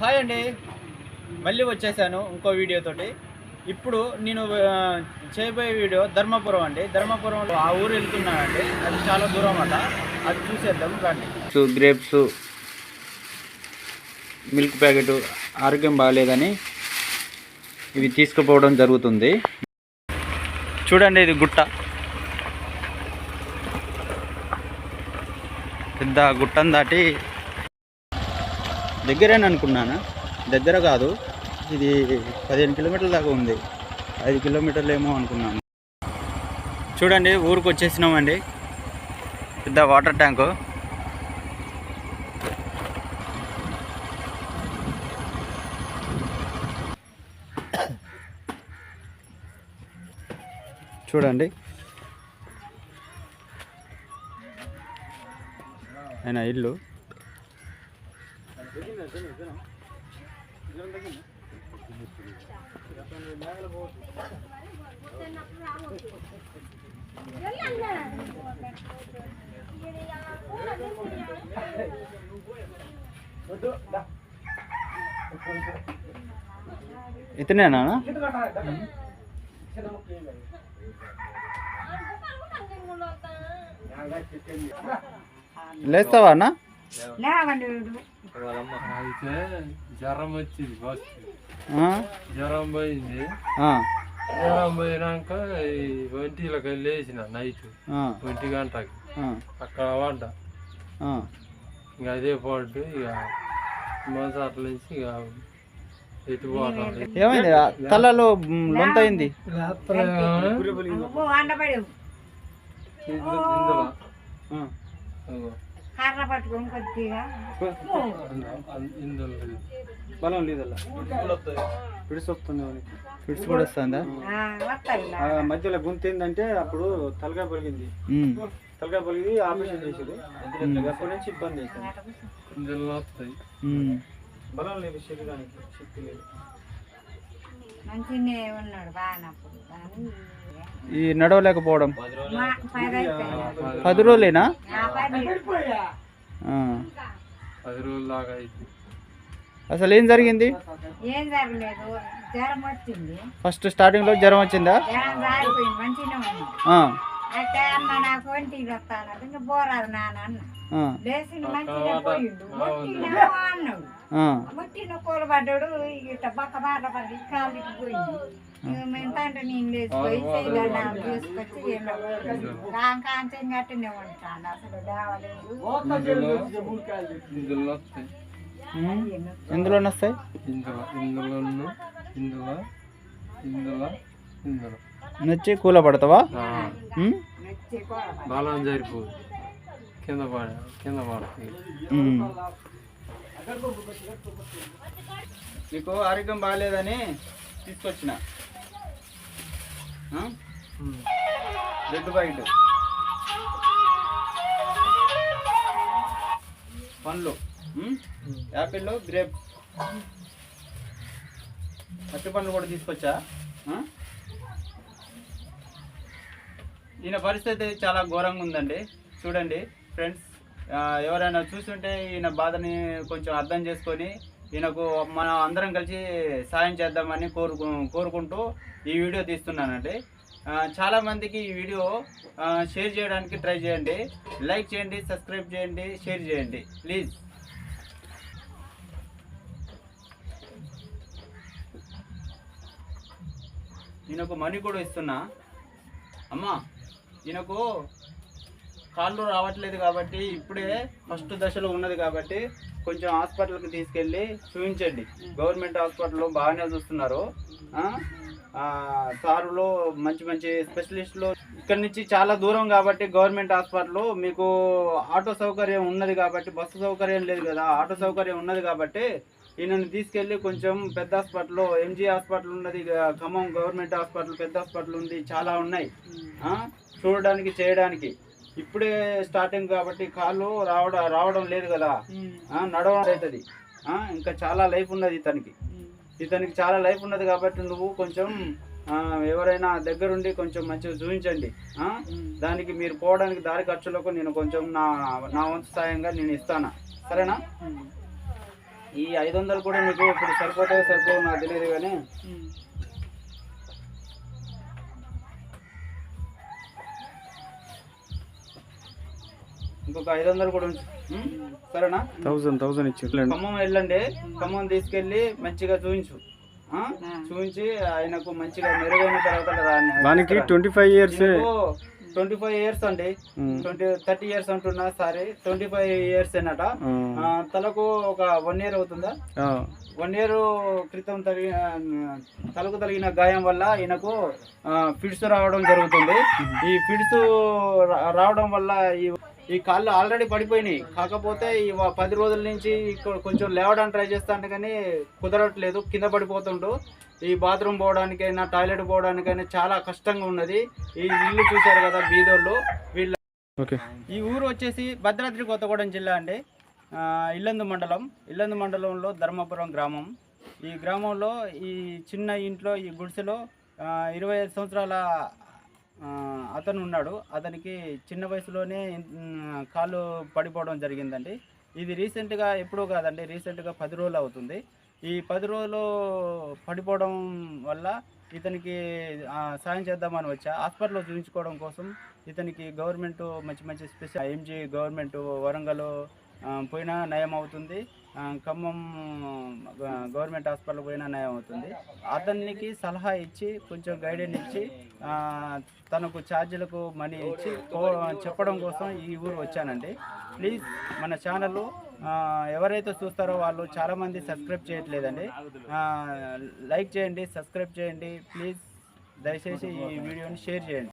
Hi అండి. మళ్ళీ వచ్చేసాను ఇంకో వీడియోతోటి ఇప్పుడు నేను చేయబోయే వీడియో ధర్మపురం అండి. ధర్మపురంలో ఆ ఊరు వెళ్తున్నానండి. అది చాలా దూరం అట. అది చూసేద్దాం రండి. గ్రేప్స్ మిల్క్ ప్యాకెట్ ఆరోగ్యం బాగాలేదని ఇవి తీసుకుపోవడం జరుగుతుంది. చూడండి ఇది గుట్ట. పెద్ద గుట్టను దాటి దగ్గరేని అనుకున్నాను? దగ్గర కాదు. ఇది పదిహేను కిలోమీటర్ల దాకా ఉంది. ఐదు కిలోమీటర్లు ఏమో అనుకున్నాను. చూడండి ఊరికి వచ్చేసినామండి. పెద్ద వాటర్ ట్యాంకు. చూడండి. ఆయన ఇల్లు. ఇతనేనా? లేస్తావా అన్న? లేవండి అయితే జ్వరం వచ్చింది ఫస్ట్ ఆ? జ్వరం పోయింది. ఆ, జ్వరం పోయినాక ఒంటిలోకి లేచిన నైట్ ఒంటి గంటకి. అక్కడ వంట. ఆ. ఇంకా అదే పాటు ఇక మనసు అట్ల నుంచి ఇక ఏమైంది? తలలో లొంత అయింది? ఇందులో. కర్ర పట్టుకొని కొద్దిగా. బలం లేదల్లా? పిడిసి వస్తుంది పిడిసి కూడా వస్తుందా? మధ్యలో గుంత ఏంటంటే అప్పుడు తలకాయ పలిగింది. తలకాయ పలిగి ఆపరేషన్ చేసేది అప్పటి నుంచి ఇబ్బంది అవుతుంది. బలం లేదు శరీరానికి శక్తి లేదు. మంచిగానే ఉన్నాడు కానీ ఈ నడవలేకపోవడం. పది రోజులేనా? పది అసలు ఏం జరిగింది? ఫస్ట్ స్టార్టింగ్లో జ్వరం వచ్చిందా అన్న నాకు వస్తాను ఇంకా నాన్న అన్న. లేచి మంచిగా పోయిండు. ముట్టినేమో అన్నాడు. ఆ. ముట్టిన కూలబడ్డాడు ఇట్ట బక్క బాట పడి కాలికి పోయింది ఇక మేము తండ్రి నేను లేచిపోయి చేయగలనా తీసుకొచ్చి కాంకాంతం గట్టినే ఉంటాను. అసలు లేవలేదు. ఇందులో వస్తాయి ఉమ్. ఎందులో వస్తాయి? ఇందులో ఇందులో ఇందులో ఇందులో ఇందులో. నచ్చి కూల పడతావా? బలం కింద పడ కింద పడుతుంది. నీకు ఆరోగ్యం బాగాలేదని తీసుకొచ్చిన? రెడ్ పండ్లు? Apple grape. అట్టి పండ్లు కూడా తీసుకొచ్చా? ఈయన పరిస్థితి చాలా ఘోరంగా ఉందండి. చూడండి ఫ్రెండ్స్ ఎవరైనా చూస్తుంటే ఈయన బాధని కొంచెం అర్థం చేసుకొని ఈయనకు మనం అందరం కలిసి సాయం చేద్దామని కోరుకు కోరుకుంటూ ఈ వీడియో తీస్తున్నానండి. చాలామందికి ఈ వీడియో షేర్ చేయడానికి ట్రై చేయండి. లైక్ చేయండి సబ్స్క్రైబ్ చేయండి షేర్ చేయండి. ప్లీజ్. ఈయనకు మనీ కూడా ఇస్తున్నా. అమ్మా. ఈయనకు కాళ్ళు రావట్లేదు కాబట్టి ఇప్పుడే ఫస్ట్ దశలో ఉన్నది కాబట్టి కొంచెం హాస్పిటల్కి తీసుకెళ్ళి చూపించండి గవర్నమెంట్ హాస్పిటల్లో బాగానే చూస్తున్నారు. సారులు మంచి మంచి స్పెషలిస్టులు ఇక్కడ నుంచి చాలా దూరం కాబట్టి గవర్నమెంట్ హాస్పిటల్ మీకు ఆటో సౌకర్యం ఉన్నది కాబట్టి బస్సు సౌకర్యం లేదు కదా ఆటో సౌకర్యం ఉన్నది కాబట్టి ఈయనని తీసుకెళ్ళి కొంచెం పెద్ద హాస్పిటల్ ఎంజీ హాస్పిటల్ ఉన్నది ఖమ్మం గవర్నమెంట్ హాస్పిటల్ పెద్ద హాస్పిటల్ ఉంది చాలా ఉన్నాయి. చూడడానికి చేయడానికి. ఇప్పుడే స్టార్టింగ్ కాబట్టి కాళ్ళు రావడం రావడం లేదు కదా. నడవడం అవుతుంది. ఇంకా చాలా లైఫ్ ఉన్నది ఇతనికి. ఇతనికి చాలా లైఫ్ ఉన్నది కాబట్టి నువ్వు కొంచెం ఎవరైనా దగ్గరుండి కొంచెం మంచిగా చూపించండి? దానికి మీరు పోవడానికి దారి ఖర్చులకు నేను కొంచెం నా నా వంతు సాయంగా నేను ఇస్తాను? సరేనా? ఈ ఐదు వందలు కూడా నీకు ఇప్పుడు సరిపోతాయో సరిపోవు నాకు తెలియదు కానీ ఇంకొక ఐదు వందలు కూడా ఉంచు? సరేనా? థౌసండ్ థౌసండ్ ఇచ్చి ఖమ్మం వెళ్ళండి. ఖమ్మం తీసుకెళ్ళి మంచిగా చూపించు ఆ? చూపించి ఆయనకు మంచిగా మెరుగైన తర్వాత వానికి twenty five years twenty five years అండి. ట్వంటీ థర్టీ ఇయర్స్ అంటున్నా సారీ. ట్వంటీ ఫైవ్ ఇయర్స్ ఏనట. ఆ, తలకు ఒక వన్ ఇయర్ అవుతుందా? వన్ ఇయర్ క్రితం తగిన తలకు తగిన గాయం వల్ల ఈయనకు ఫిడ్స్ రావడం జరుగుతుంది. ఈ ఫిడ్స్ రావడం వల్ల ఈ ఈ కాళ్ళు ఆల్రెడీ పడిపోయినాయి. కాకపోతే ఈ పది రోజుల నుంచి కొ- కొంచెం లేవడానికి ట్రై చేస్తాను కానీ కుదరట్లేదు కింద పడిపోతుంటూ ఈ బాత్రూమ్ పోవడానికైనా టాయిలెట్ పోవడానికైనా చాలా కష్టంగా ఉన్నది. ఈ ఇల్లు చూశారు కదా బీదోళ్ళు వీళ్ళ ఓకే. ఈ ఊరు వచ్చేసి భద్రాద్రి కొత్తగూడెం జిల్లా అండి. ఇల్లందు మండలం. ఇల్లందు మండలంలో ధర్మపురం గ్రామం. ఈ గ్రామంలో ఈ చిన్న ఇంట్లో ఈ గుడిసెలో ఇరవై ఐదు సంవత్సరాల అతను ఉన్నాడు. అతనికి చిన్న వయసులోనే కాళ్ళు పడిపోవడం జరిగిందండి. ఇది రీసెంట్గా ఎప్పుడూ కాదండి రీసెంట్గా పది రోజులు అవుతుంది. ఈ పది రోజులు పడిపోవడం వల్ల ఇతనికి సాయం చేద్దామని వచ్చా. హాస్పిటల్లో చూపించుకోవడం కోసం ఇతనికి గవర్నమెంట్ మంచి మంచి స్పెషల్ ఎంజీ గవర్నమెంట్ వరంగల్ పోయినా నయం అవుతుంది. ఖమ్మం గవర్నమెంట్ హాస్పిటల్ పోయినా నయం అవుతుంది. అతనికి సలహా ఇచ్చి కొంచెం గైడెన్స్ ఇచ్చి తనకు ఛార్జీలకు మనీ ఇచ్చి చెప్పడం కోసం ఈ ఊరు వచ్చానండి. ప్లీజ్ మన ఛానల్ ఎవరైతే చూస్తారో వాళ్ళు చాలామంది సబ్స్క్రైబ్ చేయట్లేదండి. లైక్ చేయండి సబ్స్క్రైబ్ చేయండి. ప్లీజ్ దయచేసి ఈ వీడియోని షేర్ చేయండి.